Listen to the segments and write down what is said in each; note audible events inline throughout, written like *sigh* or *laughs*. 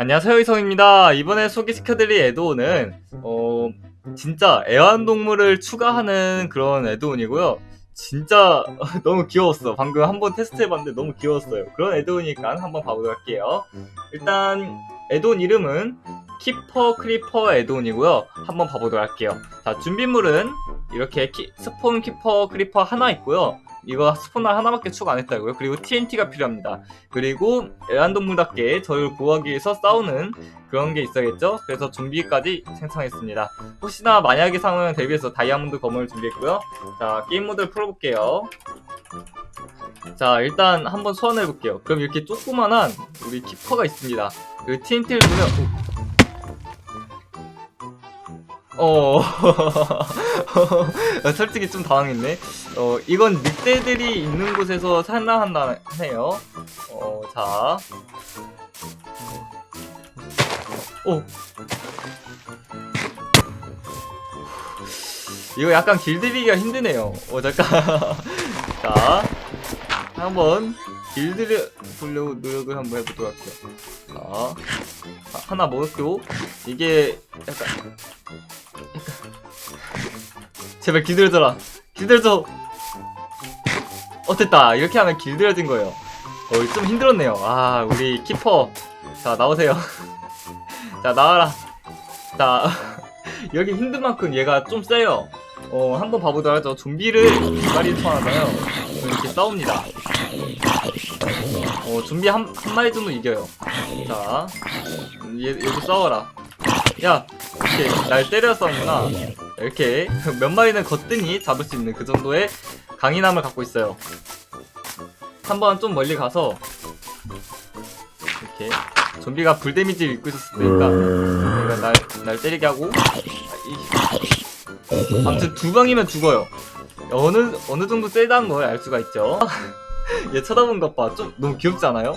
안녕하세요 이성입니다. 이번에 소개시켜드릴 애드온은 어 진짜 애완동물을 추가하는 그런 애드온이고요. 진짜 *laughs* 너무 귀여웠어. 방금 한번 테스트해봤는데 너무 귀여웠어요. 그런 애드온이니까 한번 봐보도록 할게요. 일단 애드온 이름은 키퍼 크리퍼 애드온이고요. 한번 봐보도록 할게요. 자 준비물은 이렇게 키- 스폰 키퍼 크리퍼 하나 있고요. 이거 스폰을 하나밖에 추가 안 했다고요. 그리고 TNT가 필요합니다. 그리고 애완동물답게 저를 구하기 위해서 싸우는 그런 게 있어야겠죠? 그래서 좀비까지 생성했습니다. 혹시나 만약의 상황을 대비해서 다이아몬드 검을 준비했고요. 자, 게임 모드를 풀어볼게요. 자, 일단 한번 소환해볼게요. 그럼 이렇게 조그만한 우리 키퍼가 있습니다. 그 TNT를 보면, 어, *laughs* 솔직히 좀 당황했네. 어, 이건 늑대들이 있는 곳에서 산란한다 해요. 어, 자. 오. 이거 약간 길들이기가 힘드네요. 어, 잠깐. *laughs* 자. 한번 길들여 보려고 노력을 한번 해보도록 할게요. 자. 하- 하나 먹었고, 이게 약간. 제발 길들여져라. 길들여져. 어, 됐다. 이렇게 하면 길들여진 거예요. 어, 좀 힘들었네요. 아, 우리 키퍼. 자, 나오세요. *laughs* 자, 나와라. 자, *laughs* 여기 힘든 만큼 얘가 좀 세요. 어, 한번 봐보도록 하죠. 좀비를 두 마리 소환하잖아요. 이렇게 싸웁니다. 어, 좀비 한, 한 마리 정도 이겨요. 자, 얘, 얘도 싸워라. 야, 이렇게 날 때려 싸우구나. 이렇게 몇 마리는 거뜬히 잡을 수 있는 그 정도의 강인함을 갖고 있어요. 한번 좀 멀리 가서 이렇게 좀비가 불 데미지를 입고 있었을 때니까 내가 날, 날 때리게 하고 이- 아무튼 두 방이면 죽어요. 어느 어느 정도 세다는 걸 알 수가 있죠. *laughs* 얘 쳐다본 것 봐. 좀 너무 귀엽지 않아요?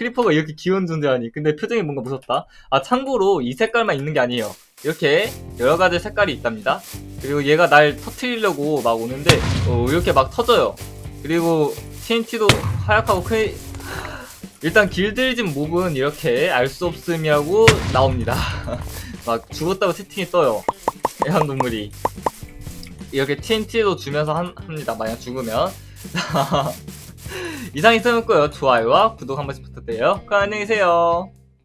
크리퍼가 이렇게 귀여운 존재하니. 근데 표정이 뭔가 무섭다. 아 참고로 이 색깔만 있는 게 아니에요. 이렇게 여러 가지 색깔이 있답니다. 그리고 얘가 날 터트리려고 막 오는데 어, 이렇게 막 터져요. 그리고 TNT도 하얗고 크 *sighs* 일단 길들여진 몹은 이렇게 알 수 없음이라고 나옵니다. *laughs* 막 죽었다고 채팅이 떠요. 애완동물이 이렇게 TNT도 주면서 한- 합니다. 만약 죽으면 *laughs* 이상 있으면 좋아요와 구독 한 번씩 부탁드려요. 그럼 안녕히 계세요.